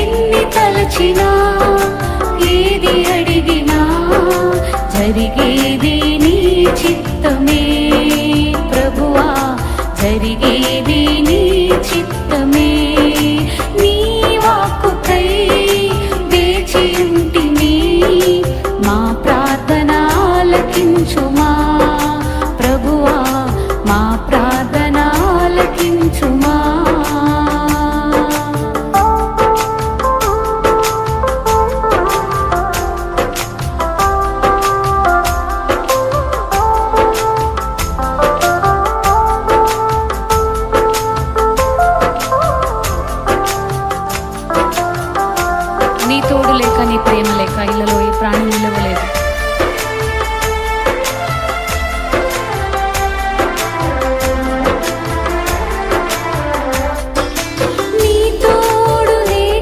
ఎన్ని తలచినా ఏది అడిగినా జరిగేది నీ చిత్తమే ప్రభువా జరిగేది నీ చిత్తమే. నీ వాక్కుకై వేచి ఉంటిని మా ప్రార్థన ఆలకించుమా ప్రభువా మా ప్రార్థన నీ తోడు లేక నీ ప్రేమ లేక ఇళ్ళలో ఈ ప్రాణులలో